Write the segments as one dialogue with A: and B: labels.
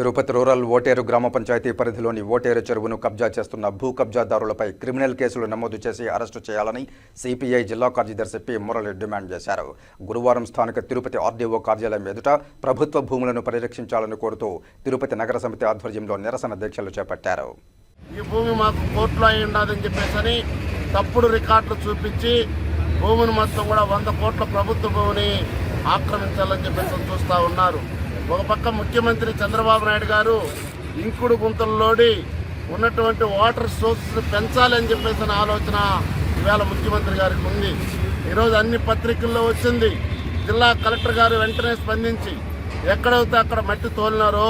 A: Tirupati rural voter గ్రామ పంచాయతీ పరిధిలోని voter చెరువును కబ్జా చేస్తున్న భూ కబ్జాదారులపై క్రిమినల్ కేసులు నమోదు చేసి అరెస్టు చేయాలని సిపిఐ జిల్లా కార్యదర్శి పి. మురళి డిమాండ్ చేశారు. గురువారం స్థానిక తిరుపతి ఆర్డీఓ కార్యాలయం ఎదుట ప్రభుత్వ భూములను పరిరక్షించాలని కోరుతూ తిరుపతి నగర సమితి ఆధ్వర్యంలో నిరసన దీక్షలు చేపట్టారు.
B: ఈ భూమి మాకు కోర్టులో అయి ఉండదని చెప్పేసి తప్పుడు రికార్డులు చూపించి భూమిని మొత్తం కూడా వంద కోట్ల ప్రభుత్వ భూమిని ఆక్రమించాలని చెప్పేసి చూస్తూ ఉన్నారు. ఒక పక్క ముఖ్యమంత్రి చంద్రబాబు నాయుడు గారు ఇంకుడు గుంతల్లోడి ఉన్నటువంటి వాటర్ సోర్స్ పెంచాలని చెప్పేసి ఆలోచన ఇవాళ ముఖ్యమంత్రి గారికి ఉంది. ఈరోజు అన్ని పత్రికల్లో వచ్చింది. జిల్లా కలెక్టర్ గారు వెంటనే స్పందించి ఎక్కడైతే అక్కడ మట్టి తోలినారో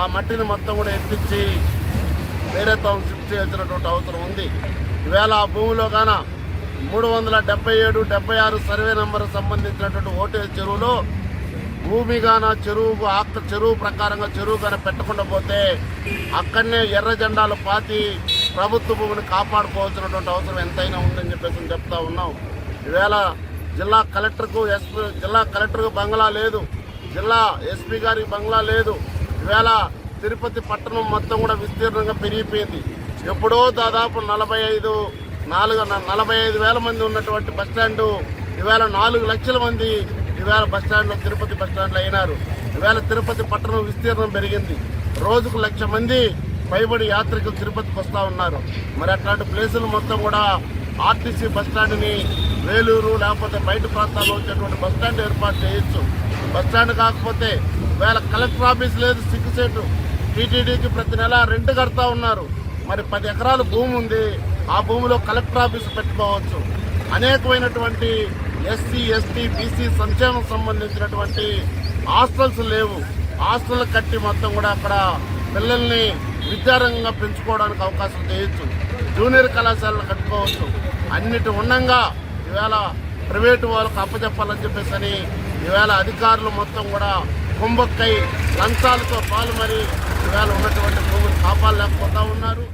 B: ఆ మట్టిని మొత్తం కూడా ఎత్తించి వేరే తాము షిఫ్ట్ చేయాల్సినటువంటి అవసరం ఉంది. ఈవేళ ఆ భూమిలో గాన మూడు వందల డెబ్బై ఏడు డెబ్బై ఆరు సర్వే నెంబర్ సంబంధించినటువంటి ఓటేజ్ చెరువులో భూమి గాన చెరువు ఆక్క చెరువు ప్రకారంగా చెరువు గాన పెట్టకుండా పోతే అక్కడనే ఎర్ర జెండాలు పాతి ప్రభుత్వ భూమిని కాపాడుకోవాల్సినటువంటి అవసరం ఎంతైనా ఉందని చెప్పేసి చెప్తా ఉన్నాం. ఈవేళ జిల్లా కలెక్టర్కు ఎస్పీ జిల్లా కలెక్టర్కు బంగ్లా లేదు. జిల్లా ఎస్పీ గారికి బంగ్లా లేదు. ఈవేళ తిరుపతి పట్టణం మొత్తం కూడా విస్తీర్ణంగా పెరిగిపోయింది. ఎప్పుడో దాదాపు నలభై ఐదు నాలుగు నలభై ఐదు వేల మంది ఉన్నటువంటి బస్టాండు ఈవేళ నాలుగు లక్షల మంది ఈవేళ బస్టాండ్లో తిరుపతి బస్టాండ్లో అయినారు. ఈవేళ తిరుపతి పట్టణం విస్తీర్ణం పెరిగింది. రోజుకు లక్ష మంది పైబడి యాత్రికులు తిరుపతికి వస్తూ ఉన్నారు. మరి అట్లాంటి ప్లేసులు మొత్తం కూడా ఆర్టీసీ బస్టాండ్ని వేలూరు లేకపోతే బయట ప్రాంతాల్లో వచ్చేటువంటి బస్టాండ్ ఏర్పాటు చేయొచ్చు. బస్టాండ్ కాకపోతే వేళ కలెక్టర్ ఆఫీస్ లేదు సిగ్గుసేటు టీటీడీకి ప్రతి నెల రెంట్ కడతా ఉన్నారు. మరి పది ఎకరాల భూమి ఉంది. ఆ భూమిలో కలెక్టర్ ఆఫీస్ పెట్టుకోవచ్చు. అనేకమైనటువంటి ఎస్సీ ఎస్టీ బీసీ సంక్షేమం సంబంధించినటువంటి హాస్టల్స్ లేవు. హాస్టల్ కట్టి మొత్తం కూడా అక్కడ పిల్లల్ని విద్యారంగంగా పెంచుకోవడానికి అవకాశం చేయొచ్చు జూనియర్ కళాశాలలు కట్టుకోవచ్చు. అన్నిటి ఉండంగా ఈవేళ ప్రైవేటు వాళ్ళకు అప్పచెప్పాలని చెప్పేసి అని ఈవేళ అధికారులు మొత్తం కూడా కుంభక్కై లంచాలతో పాల్మరి ఈవేళ ఉన్నటువంటి భూమిని కాపాడలేకపోతా ఉన్నారు.